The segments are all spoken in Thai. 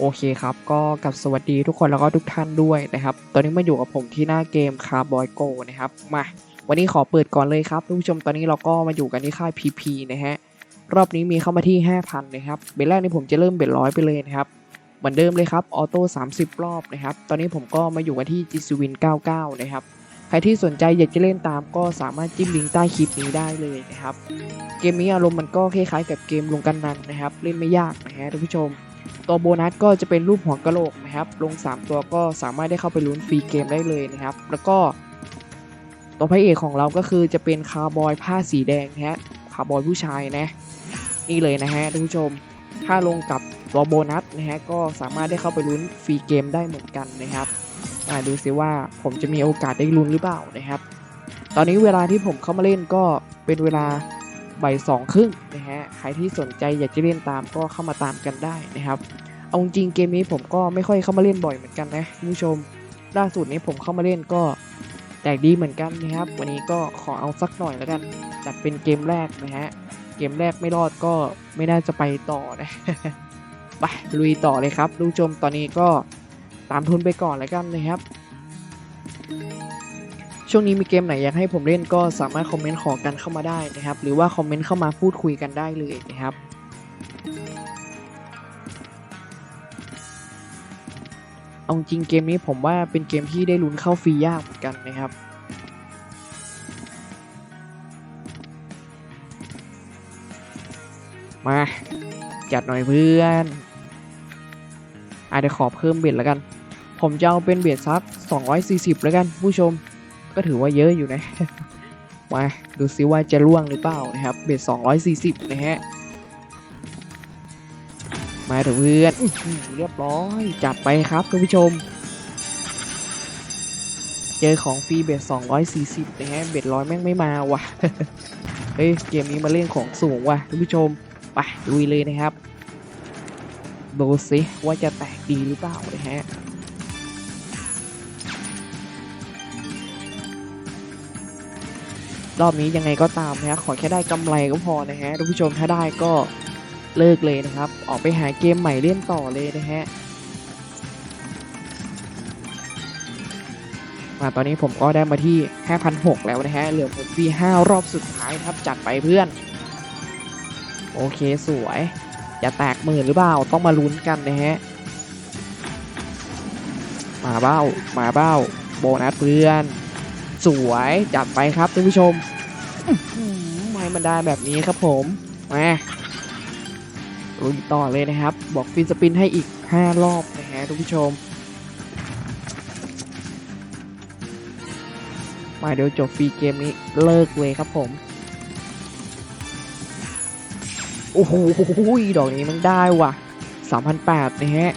โอเคครับ ก็กับสวัสดีทุกคนแล้วก็ทุกท่านด้วยนะครับ ตอนนี้มาอยู่กับผมที่หน้าเกมคาร์บอยโกนะครับ มาวันนี้ขอเปิดก่อนเลยครับทุกผู้ชมตอนนี้เราก็มาอยู่กันที่ค่าย PP นะฮะรอบนี้มีเข้ามาที่ 5,000 นะครับ เบรแรกนี่ผมจะเริ่มเบรร้อยไปเลยนะครับ เหมือนเดิมเลยครับ ออโต้ 30 รอบนะครับ ตอนนี้ผมก็มาอยู่กันที่จิสวิน99 นะครับ ใครที่สนใจอยากจะเล่นตามก็สามารถจิ้มลิงก์ใต้คลิปนี้ได้เลยนะครับ เกมนี้อารมณ์มันก็คล้ายๆกับเกมลงกันนันนะครับ เล่นไม่ยากนะฮะท่านผู้ชม ตัวโบนัสก็จะเป็นรูปหัวกะโหลกนะครับ ลง 3 ตัวก็สามารถได้เข้าไปลุ้นฟรีเกมได้เลยนะครับ แล้วก็ตัวพระเอกของเราก็คือจะเป็นคาร์บอยผ้าสีแดงนะฮะคาร์บอยผู้ชายนะ นี่เลยนะฮะท่านผู้ชม ถ้าลงกับตัวโบนัสนะฮะก็สามารถได้เข้าไปลุ้นฟรีเกมได้เหมือนกันนะครับอ่าดูซิว่าผมจะมีโอกาสได้ลุ้นหรือเปล่านะครับ ตอนนี้เวลาที่ผมเข้ามาเล่นก็เป็นเวลา บ่ายสองครึ่งนะฮะใครที่สนใจอยากจะเล่นตามก็เข้ามาตามกันได้นะครับเอาจริงเกมนี้ผมก็ไม่ค่อยเข้ามาเล่นบ่อยเหมือนกันนะคุณผู้ชมล่าสุดนี้ผมเข้ามาเล่นก็แตกดีเหมือนกันนะครับ วันนี้ก็ขอเอาสักหน่อยแล้วกันจัดเป็นเกมแรกนะฮะเกมแรกไม่รอดก็ไม่น่าจะไปต่อนะไปลุยต่อเลยครับผู้ชมตอนนี้ก็ตามทุนไปก่อนแล้วกันนะครับ ช่วงนี้มีเกมไหนอยากให้ผมเล่นก็สามารถคอมเมนต์ขอกันเข้ามาได้นะครับ หรือว่าคอมเมนต์เข้ามาพูดคุยกันได้เลยนะครับเอาจริงเกมนี้ผมว่าเป็นเกมที่ได้ลุ้นเข้าฟรียากเหมือนกันนะครับ มา จัดหน่อยเพื่อนอะเดี๋ยวขอเพิ่มเบ็ดแล้วกัน ผมจะเอาเป็นเบ็ดซัก 240 แล้วกันผู้ชม ก็ถือว่าเยอะอยู่นะ มาดูซิว่าจะล่วงหรือเปล่านะครับ เบ็ด240นะฮะ มาเถอะเพื่อนอื้อหือเรียบร้อย จัดไปครับท่านผู้ชม เจอของฟรีเบ็ด240นะฮะ เบ็ดร้อยแม่งไม่มาว่ะ เฮ้ย เกมนี้มาเล่นของสูงว่ะท่านผู้ชม ไปลุยเลยนะครับ ดูสิว่าจะแตกดีหรือเปล่านะฮะ รอบนี้ยังไงก็ตามนะฮะขอแค่ได้กำไรก็พอนะฮะท่านผู้ชมถ้าได้ก็เลิกเลยนะครับ ออกไปหาเกมใหม่เล่นต่อเลยนะฮะมาตอนนี้ผมก็ได้มาที่5,600แล้วนะฮะ เหลือผมฟรี5รอบสุดท้ายครับ จัดไปเพื่อน โอเคสวยจะแตกหมื่นหรือเปล่า ต้องมาลุ้นกันนะฮะ มาเบ้า มาเบ้า โบนัสเพื่อน สวยจัดไปครับท่านผู้ชมอื้อหือไม่มันได้แบบนี้ครับผมมาลุยต่อเลยนะครับ บอกฟินสปินให้อีก 5 รอบนะฮะท่านผู้ชมมาเดี๋ยวจบฟรีเกมนี้เลิกเลยครับผม โอ้โหดอกนี้มันได้ว่ะ 3,800นะฮะ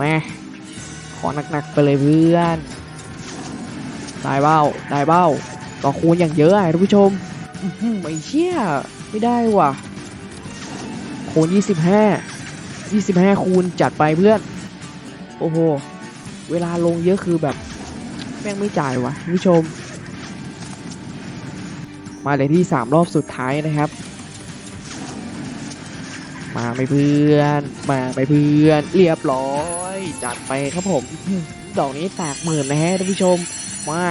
มาขอหนักๆไปเลยเพื่อน ได้เบ้าได้เบ้าต่อคูณอย่างเยอะอะท่านผู้ชมอื้อหือไม่เชี่ยไม่ได้ว่ะ คูณ 25 25 คูณจัดไปเพื่อน โอ้โห เวลาลงเยอะคือแบบ แม่งไม่จ่ายว่ะท่านผู้ชม มาเลยที่ 3 รอบสุดท้ายนะครับ มาไปเพื่อน มาไปเพื่อน เรียบร้อย จัดไปครับผม ดอกนี้แตกหมื่นนะฮะท่านผู้ชม มา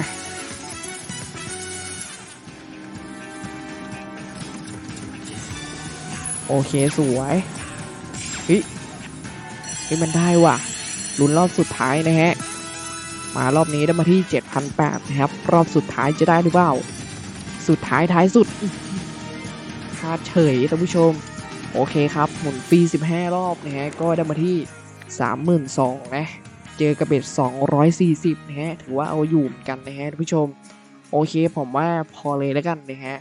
โอเคสวยเฮ้ยเฮ้ยมันได้ว่ะลุ้นรอบสุดท้ายนะฮะ มารอบนี้ได้มาที่ 7,800นะครับ รอบสุดท้ายจะได้หรือเปล่า สุดท้ายท้ายสุดคาดเฉยท่านผู้ชม โอเคครับ หมุนฟรี 15 รอบนะฮะ ก็ได้มาที่ 32,000นะ เจอกระเบ็ด240 นะฮะ ถือว่าเอาอยู่เหมือนกันนะฮะท่านผู้ชม โอเคผมว่าพอเลยแล้วกันนะฮะ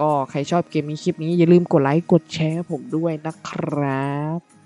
ก็ใครชอบเกมนี้คลิปนี้อย่าลืมกดไลค์กดแชร์ผมด้วยนะครับ